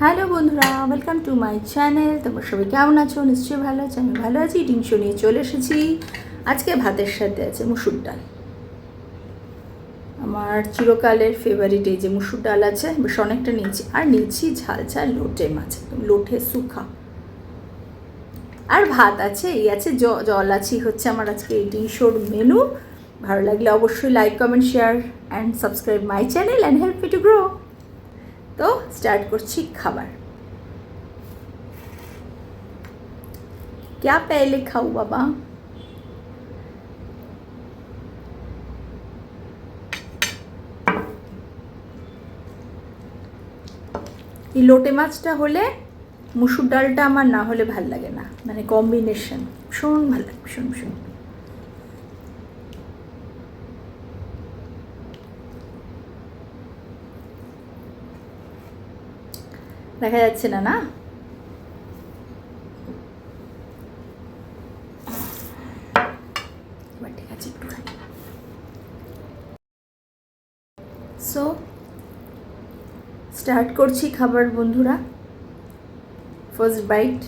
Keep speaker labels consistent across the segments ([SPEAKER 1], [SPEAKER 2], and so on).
[SPEAKER 1] Hello বন্ধুরা welcome to my channel তোমরা সবাই কেমন আছো? নিশ্চয়ই ভালো আছো, আমি ভালো আছি। ডিম শো নিয়ে চলে এসেছি। আজকে ভাতের সাথে আছে মুসুর ডাল। আমার চিরকালের ফেভারিট এই যে মুসুর ডাল আছে, বেশ অনেকটা নিয়েছি। আর নিয়েছি ঝাল ঝাল লোটে মাছ, একদম লোটে সুখা। আর ভাত আছে, এই আছে জল আছি হচ্ছে আমার আজকে এই ডিম শোর মেনু ভালো লাগলে অবশ্যই like comment share and subscribe my channel and help me to grow তো স্টার্ট করছি খাবার क्या पहले खाऊं बाबा এই লোটে মাছটা হলে মুসুর ডালটা আমার না হলে ভাল লাগে না মানে কম্বিনেশন ভীষণ ভালো লাগে ভীষণ ভীষণ দেখা যাচ্ছে না না? সো স্টার্ট করছি খাবার বন্ধুরা। ফার্স্ট বাইট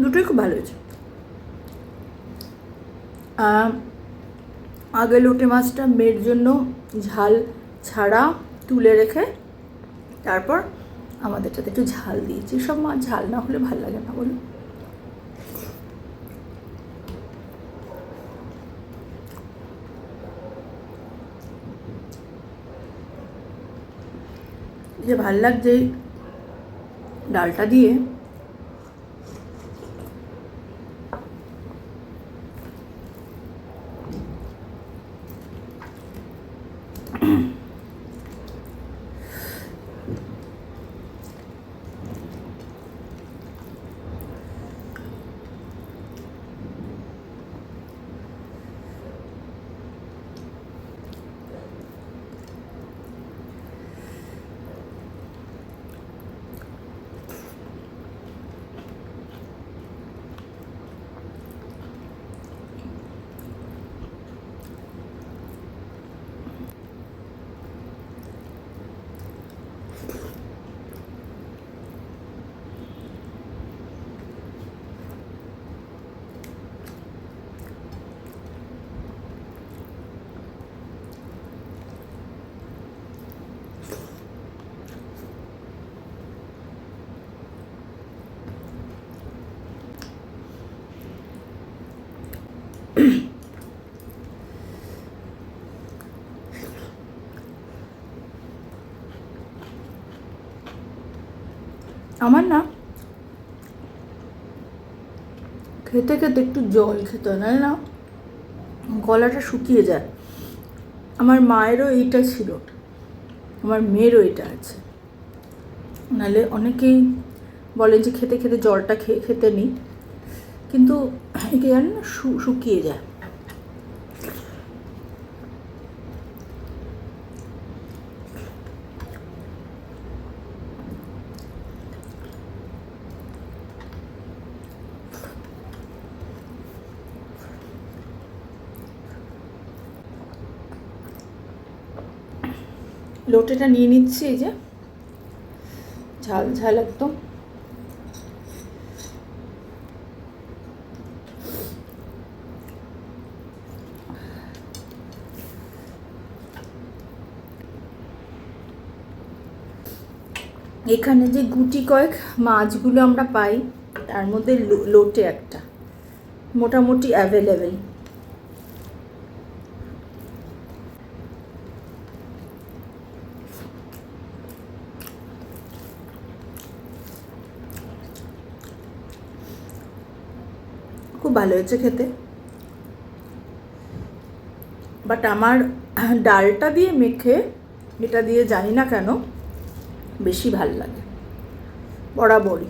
[SPEAKER 1] দুটোই খুব ভালো হয়েছে। আগে লোটে মাছটা মেয়ের জন্য ঝাল ছাড়া তুলে রেখে তারপর আমাদেরটাতে একটু ঝাল দিয়েছি। সব মাছ ঝাল না হলে ভালো লাগে না বলুন। যে ভালো লাগছে ডালটা দিয়ে আমার না খেতে খেতে একটু জল খেতে হয় না গলাটা শুকিয়ে যায়। আমার মায়েরও এইটা ছিল, আমার মেয়েরও এটা আছে। নাহলে অনেকেই বলে যে খেতে খেতে জলটা খেয়ে খেতে নিই, কিন্তু একে জানি না শুকিয়ে যায়। লোটেটা নিয়ে নিচ্ছি এই যে। ঝাল ঝাল একদম। এখানে যে গুটি কয়েক মাছগুলো আমরা পাই, তার মধ্যে লোটে একটা। মোটামুটি অ্যাভেলেবেল খুব ভালো হয়েছে খেতে। বাট আমার ডালটা দিয়ে মেখে, এটা দিয়ে জানি না কেন, বেশি ভালো লাগে। বরাবরই।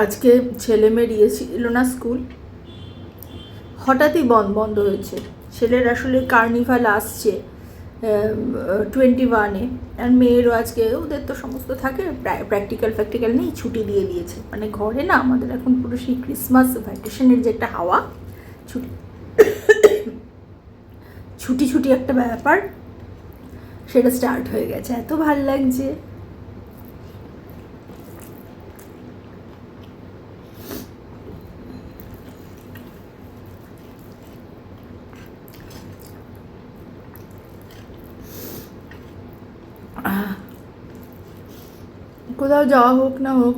[SPEAKER 1] আজকে ছেলে মেয়ের ইয়ে ছিল না স্কুল। হঠাৎই বন্ধ বন্ধ হয়েছে। ছেলের আসলে কার্নিভাল আসছে টোয়েন্টি ওয়ানে আর মেয়েরও আজকে ওদের তো সমস্ত থাকে প্র্যাকটিক্যাল ফ্যাকটিক্যাল নেই, ছুটি দিয়ে দিয়েছে। মানে ঘরে না আমাদের এখন পুরো সেই ক্রিসমাস ভ্যাকেশনের যে একটা হাওয়া, ছুটি ছুটি ছুটি একটা ব্যাপার, সেটা স্টার্ট হয়ে গেছে। এত ভালো লাগছে। কোথাও যাওয়া হোক না হোক,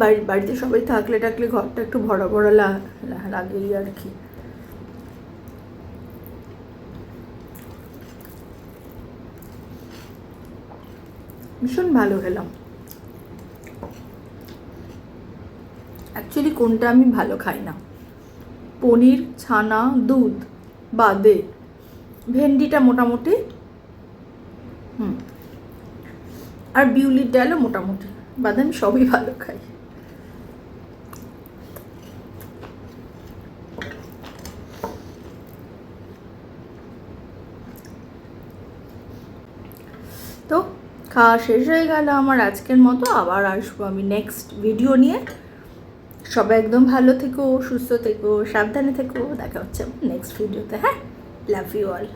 [SPEAKER 1] বাড়ি বাড়িতে সবাই থাকলে টাকলে ঘরটা একটু ভরা ভরা লাগেই আর কি। ভীষণ ভালো খেলাম অ্যাকচুয়ালি কোনটা আমি ভালো খাই না। পনির, ছানা, দুধ বাদে ভেন্ডিটা মোটামুটি আর বিউলির ডালও মোটামুটি। বাদাম সবই ভালো খাই। তো, খাওয়া শেষ হয়ে গেল আমার আজকের মতো। আবার আসব আমি নেক্সট ভিডিও নিয়ে। সবাই একদম ভালো থেকো, সুস্থ থেকো, সাবধানে থেকো। দেখা হচ্ছে নেক্সট ভিডিওতে হ্যাঁ? Love you all